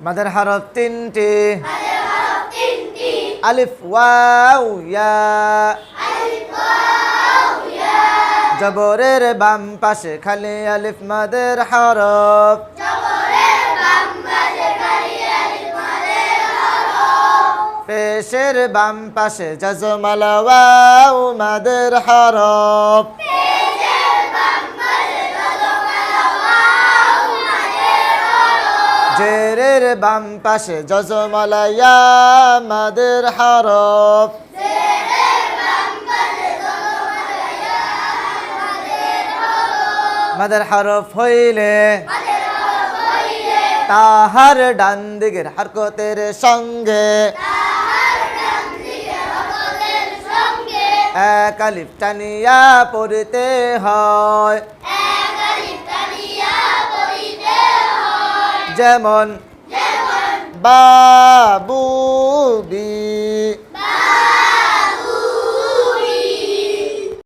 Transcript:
মাদের হরফ তিনটি। আলিফ ওয়াও, ইয়া। জবরের বাম পাশে খালি আলিফ মাদের হরফ পেশের বাম পাশে জজমালা ওয়াও মাদের হরফ জেরের বাম পাশে জজমালা ইয়া মাদের হরফ। মাদের হরফ হইলে তাহার ডান দিকের হরকতের সঙ্গে এক আলিফ টানিয়া পড়তে হয়। যেমন বাবু